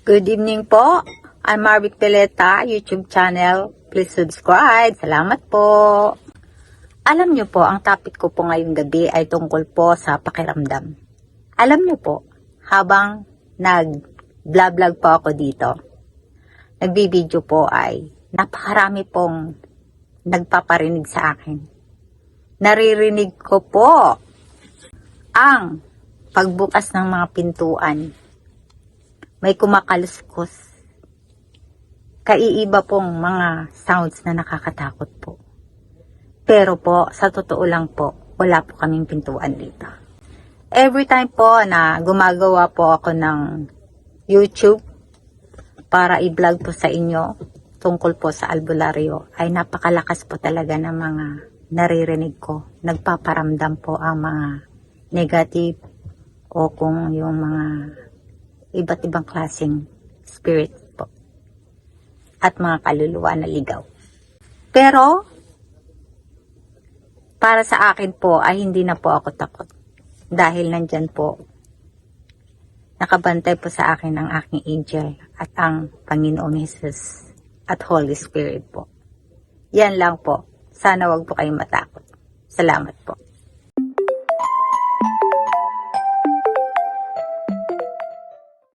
Good evening po. I'm Marvic Peleta, YouTube channel. Please subscribe. Salamat po. Alam niyo po, ang topic ko po ngayong gabi ay tungkol po sa pakiramdam. Alam niyo po, habang nag-vlog po ako dito, nagbibideo po ay napakarami pong nagpaparinig sa akin. Naririnig ko po ang pagbukas ng mga pintuan may kumakaluskos. Kaiiba pong mga sounds na nakakatakot po. Pero po, sa totoo lang po, wala po kaming pintuan dito. Every time po na gumagawa po ako ng YouTube para i-vlog po sa inyo tungkol po sa albularyo, ay napakalakas po talaga ng mga naririnig ko. Nagpaparamdam po ang mga negative o kung yung mga iba't ibang klaseng spirit po. At mga kaluluwa na ligaw. Pero, para sa akin po ay hindi na po ako takot. Dahil nandyan po, nakabantay po sa akin ang aking angel at ang Panginoong Jesus at Holy Spirit po. Yan lang po. Sana wag po kayong matakot. Salamat po.